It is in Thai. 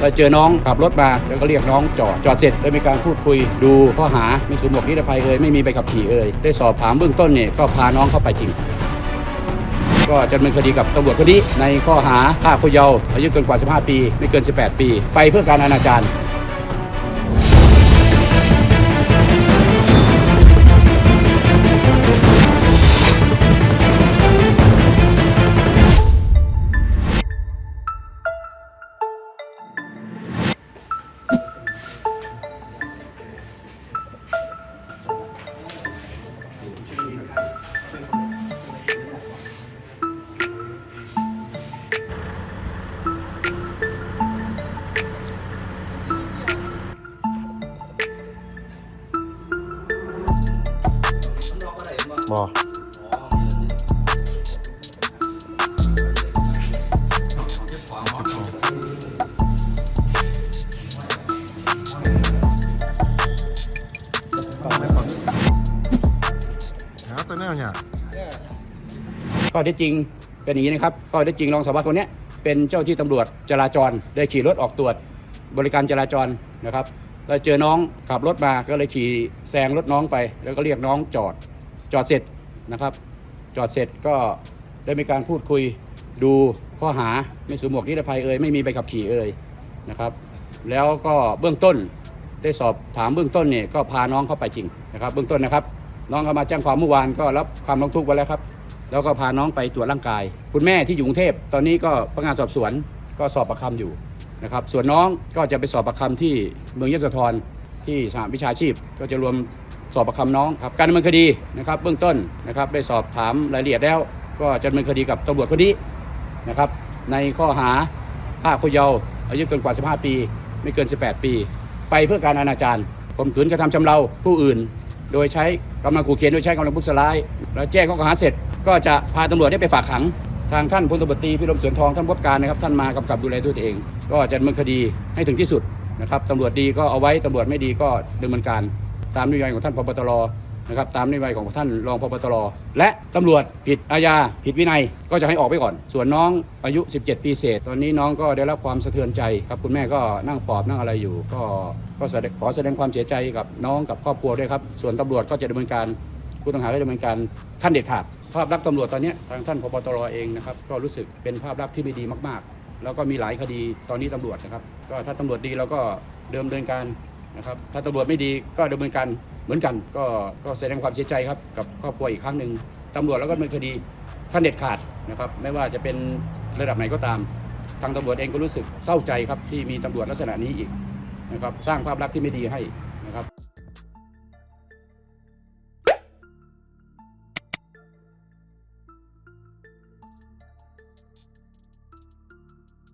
เราเจอน้องขับรถมาแล้วก็เรียกน้องจอดจอดเสร็จได้มีการพูดคุยดูข้อหาไม่สวมหมวกนิรภัยเอ่ยไม่มีใบขับขี่เอ่ยได้สอบถามเบื้องต้นเนี่ยก็พาน้องเข้าไปจริงก็จะดำเนินคดีกับตำรวจคนนี้ในข้อหาฆ่าผู้เยาว์อายุเกินกว่า 15 ปี ไม่เกิน 18 ปี ไปเพื่อการอนาจาร บอหาตัวแนวเนี่ยข้อเท็จจริงเป็นอย่างนี้นะครับข้อเท็จจริงรองสารวัตรคนเนี้ยเป็นเจ้าที่ตำรวจจราจรได้ขี่รถออกตรวจบริการจราจรนะครับแล้วเจอน้องขับรถมาก็เลยขี่แซงรถน้องไป แล้วก็เรียกน้องจอด จอดเสร็จนะครับ จอดเสร็จก็ได้มีการพูดคุยดูข้อหาไม่สวมหมวกนิรภัยเอ่ยไม่มีใบขับขี่เอ่ยนะครับ แล้วก็เบื้องต้นได้สอบถามเบื้องต้นเนี่ยก็พาน้องเข้าไปจริงนะครับ เบื้องต้นนะครับ น้องเข้ามาแจ้งความเมื่อวานก็รับความร้องทุกข์ไว้แล้วครับ แล้วก็พาน้องไปตรวจร่างกาย คุณแม่ที่อยู่กรุงเทพตอนนี้ก็พนักงานสอบสวนก็สอบประคำอยู่นะครับ ส่วนน้องก็จะไปสอบประคำที่เมืองยะโสธรที่สหวิชาชีพก็จะรวม สอบประคำน้องครับการดำเนินคดีนะครับเบื้องต้นนะครับได้สอบถามรายละเอียดแล้ว ก็จะดำเนินคดีกับตำรวจคนนี้นะครับในข้อหาฆ่าผู้เยาว์อายุเกินกว่า 15 ปี ไม่เกิน 18 ปี ไปเพื่อการอนาจารข่มขืนกระทำชำเราผู้อื่น โดยใช้กำลังขู่เขียนโดยใช้กำลังพุทธร้าย แล้วแจ้งข้อกล่าวหาเสร็จ ก็จะพาตำรวจได้ไปฝากขัง ทางท่านพลตำรวจตรีพิรมสวนทองท่านผู้การนะครับท่านมากำกับดูแลด้วยตัวเอง ก็จะดำเนินคดีให้ถึงที่สุดนะครับตำรวจดีก็เอาไว้ตำรวจไม่ดีก็ดำเนินการ ตามนโยบายของท่านพบตรนะครับตามนโยบายของท่านรองพบตรและตำรวจผิดอาญาผิดวินัยก็จะให้ออกไปก่อน ส่วนน้องอายุ 17 ปีเศษ ตอนนี้น้องก็ได้รับความสะเทือนใจครับคุณแม่ก็นั่งปอบนั่งอะไรอยู่ ก็ก็ขอแสดงความเสียใจกับน้องกับครอบครัวด้วยครับ ส่วนตำรวจก็จะดำเนินการผู้ต้องหาได้ดำเนินการขั้นเด็ดขาดภาพลักษณ์ตำรวจตอนนี้ทางท่านพบตรเองนะครับก็รู้สึกเป็นภาพลักษณ์ที่ไม่ดีมาก ๆ แล้วก็มีหลายคดีตอนนี้ตำรวจนะครับ ก็ถ้าตำรวจดีเราก็เดิมเนินการ นะครับถ้าตำรวจไม่ดีก็ดำเนินการเหมือนกัน ก็ก็แสดงความเสียใจครับกับครอบครัวอีกครั้งหนึ่งตำรวจแล้วก็ดำเนินคดีขั้นเด็ดขาดนะครับไม่ว่าจะเป็นระดับไหนก็ตาม ทางตำรวจเองก็รู้สึกเศร้าใจครับที่มีตำรวจลักษณะนี้อีกนะครับสร้างภาพลักษณ์ที่ไม่ดีให้